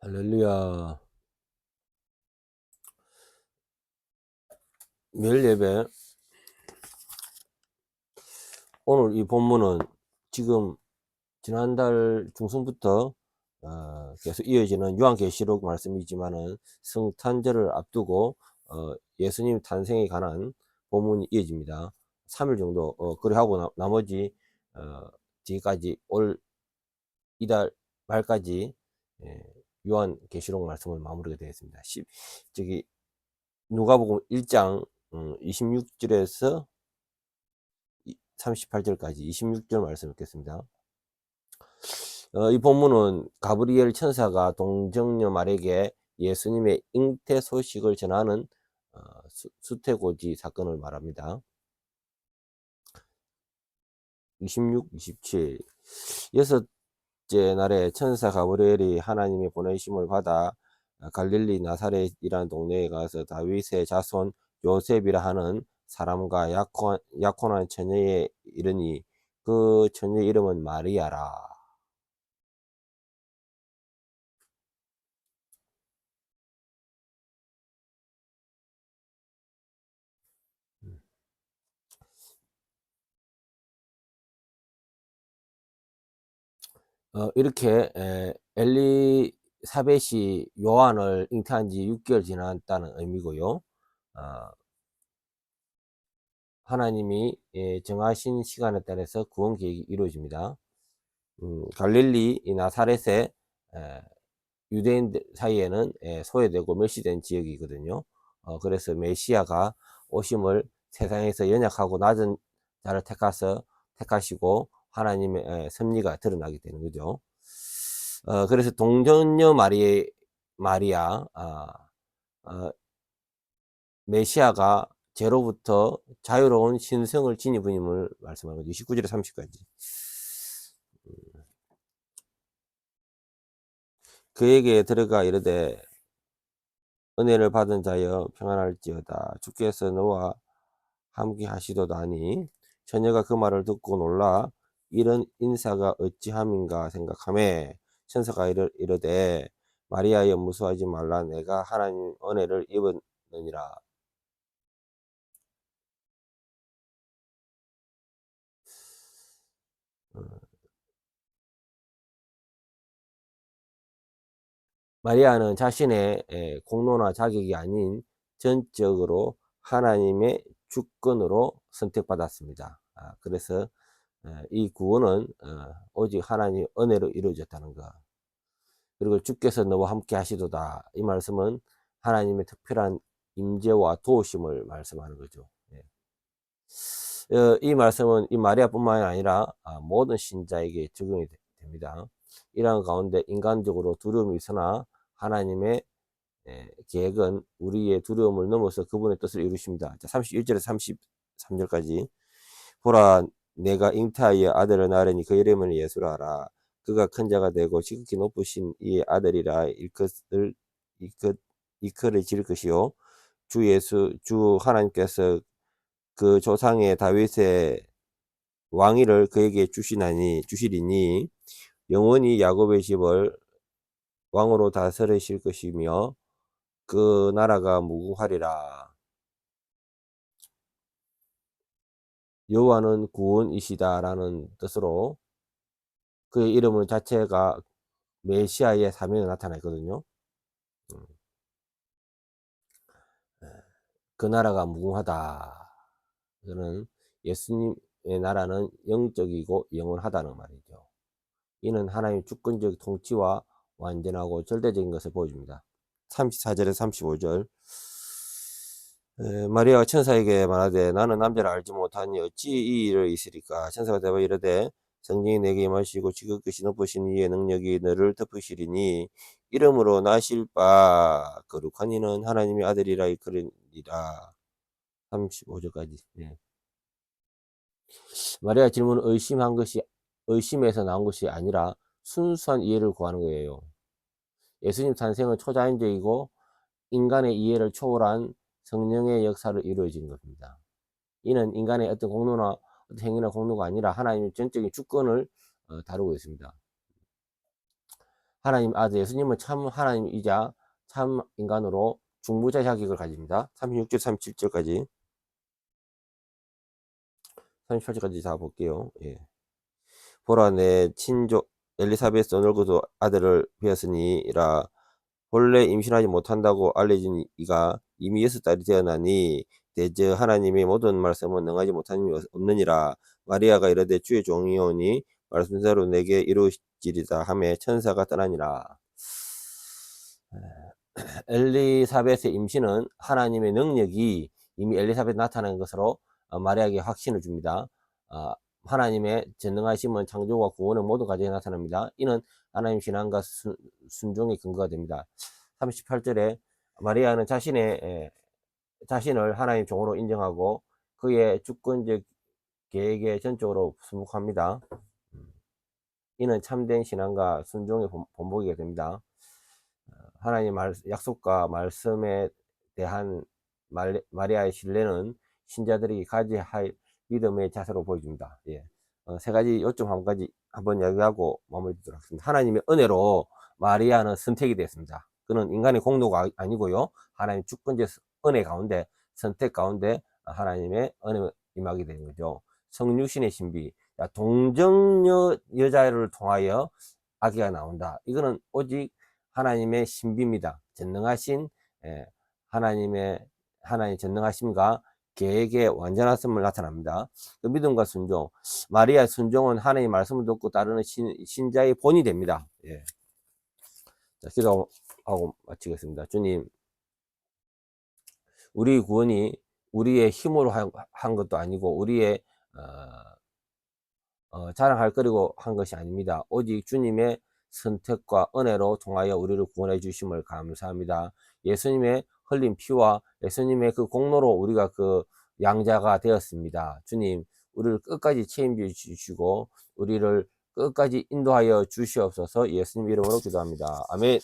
할렐루야. 멸 예배. 오늘 이 본문은 지금 지난달 중순부터 어, 계속 이어지는 요한계시록 말씀이지만은 성탄절을 앞두고 어, 예수님 탄생에 관한 본문이 이어집니다. 3일 정도 어, 그래 하고 나, 나머지 어, 뒤까지 올 이달 말까지 예, 요한 계시록 말씀을 마무리가 되었습니다. 10, 저기 누가복음 1장 음, 26절에서 38절까지 26절 말씀 읽겠습니다. 어, 이 본문은 가브리엘 천사가 동정녀 말에게 예수님의 잉태 소식을 전하는 어, 수, 수태고지 사건을 말합니다. 26, 27 여섯 째 날에 천사 가브리엘이 하나님의 보내심을 받아 갈릴리 나사렛이라는 동네에 가서 다윗의 자손 요셉이라 하는 사람과 약혼, 약혼한 처녀에 이르니 그 처녀 이름은 마리아라. 어, 이렇게 에, 엘리사벳이 요한을 잉태한 지 6개월 지났다는 의미고요. 어, 하나님이 예, 정하신 시간에 따라서 구원 계획이 이루어집니다. 음, 갈릴리 나사렛의 에, 유대인 사이에는 에, 소외되고 멸시된 지역이거든요. 어, 그래서 메시아가 오심을 세상에서 연약하고 낮은 자를 택하서 택하시고 하나님의 에, 섭리가 드러나게 되는 거죠. 어, 그래서 동정녀 마리, 마리아, 아, 어, 메시아가 죄로부터 자유로운 신성을 지니은 힘을 말씀하는 거죠. 29절에 30까지. 그에게 들어가 이르되 은혜를 받은 자여 평안할지어다. 주께서 너와 함께 하시도다니 처녀가 그 말을 듣고 놀라 이런 인사가 어찌함인가 생각하매 천사가 이르, 이르되 마리아여 무서워하지 말라 내가 하나님 은혜를 입었느니라 어. 마리아는 자신의 공로나 자격이 아닌 전적으로 하나님의 주권으로 선택받았습니다. 아, 그래서 이 구원은 어, 오직 하나님 은혜로 이루어졌다는 것. 그리고 주께서 너와 함께 하시도다. 이 말씀은 하나님의 특별한 임재와 도우심을 말씀하는 거죠. 예. 어, 이 말씀은 이 마리아뿐만 아니라 아, 모든 신자에게 적용이 됩니다. 이러한 가운데 인간적으로 두려움이 있으나 하나님의 계획은 우리의 두려움을 넘어서 그분의 뜻을 이루십니다. 31절에서 33절까지 보라 내가 잉타하여 아들을 낳으니 그 이름을 예수라 하라. 그가 큰 자가 되고 지극히 높으신 이의 아들이라 일것을 이것 이커를 지을 것이요 주 예수 주 하나님께서 그 조상의 다윗의 왕위를 그에게 주시나니 주시리니 영원히 야곱의 집을 왕으로 다스리실 것이며 그 나라가 무궁하리라. 여호와는 구원이시다라는 뜻으로 그의 이름은 자체가 메시아의 사명에 나타나거든요. 음. 그 나라가 무궁하다. 그는 예수님의 나라는 영적이고 영원하다는 말이죠. 이는 하나님 주권적 통치와 완전하고 절대적인 것을 보여줍니다. 34절에 35절 마리아가 천사에게 말하되 나는 남자를 알지 못하니 어찌 이 일을 있으리까? 천사가 대답 이르되 성령이 내게 임하시고 지극히 높으신 이의 능력이 너를 덮으시리니 이름으로 나실 바. 거룩한 이는 하나님의 아들이라 이끌으리라. 35절까지. 예. 마리아 질문은 의심한 것이 의심에서 나온 것이 아니라 순수한 이해를 구하는 거예요. 예수님 탄생은 초자연적이고 인간의 이해를 초월한 성령의 역사를 이루어진 겁니다. 이는 인간의 어떤 공로나 어떤 행위나 공로가 아니라 하나님의 전적인 주권을 어, 다루고 있습니다. 하나님 아들 예수님은 참 하나님이자 참 인간으로 중무자 자격을 가집니다. 36절, 37절까지. 38절까지 다 볼게요. 예. 보라 내 친족 엘리사베스 오늘그도 아들을 베었으니라 본래 임신하지 못한다고 알려진 이가 이미 여섯 달이 되어나니 대저 하나님의 모든 말씀은 능하지 못한 이 없느니라 마리아가 이르되 주의 종이오니 말씀대로 내게 이루어지리다 하매 천사가 떠나니라 엘리사벳의 임신은 하나님의 능력이 이미 엘리사벳 나타난 것으로 어, 마리아에게 확신을 줍니다. 아, 하나님의 전능하심은 창조와 구원의 모든 과정에 나타납니다. 이는 하나님 신앙과 순, 순종의 근거가 됩니다. 38절에 마리아는 자신의 에, 자신을 하나님 종으로 인정하고 그의 주권적 계획에 전적으로 순복합니다. 이는 참된 신앙과 순종의 본- 본보기가 됩니다. 어, 하나님 말, 약속과 말씀에 대한 말, 마리아의 신뢰는 신자들이 가져야 할 믿음의 자세로 보여줍니다. 예. 어, 세 가지 요점 한 가지 한번 이야기하고 마무리 짓도록 하겠습니다. 하나님의 은혜로 마리아는 선택이 됐습니다. 그는 인간의 공로가 아- 아니고요. 하나님 주권적 은혜 가운데 선택 가운데 하나님의 은혜 임하게 되는 거죠. 성육신의 신비, 야, 동정녀 여자를 통하여 아기가 나온다. 이거는 오직 하나님의 신비입니다. 전능하신 예, 하나님의 하나님 전능하심과 계획의 완전하심을 나타납니다. 그 믿음과 순종, 마리아의 순종은 하나님의 말씀을 듣고 따르는 신, 신자의 본이 됩니다. 예. 자, 기도하고 마치겠습니다. 주님, 우리 구원이 우리의 힘으로 한, 한 것도 아니고 우리의 어, 어, 자랑할 거리고 한 것이 아닙니다. 오직 주님의 선택과 은혜로 통하여 우리를 구원해 주심을 감사합니다. 예수님의 흘린 피와 예수님의 그 공로로 우리가 그 양자가 되었습니다. 주님, 우리를 끝까지 책임져 주시고 우리를 끝까지 인도하여 주시옵소서 예수님 이름으로 기도합니다. 아멘.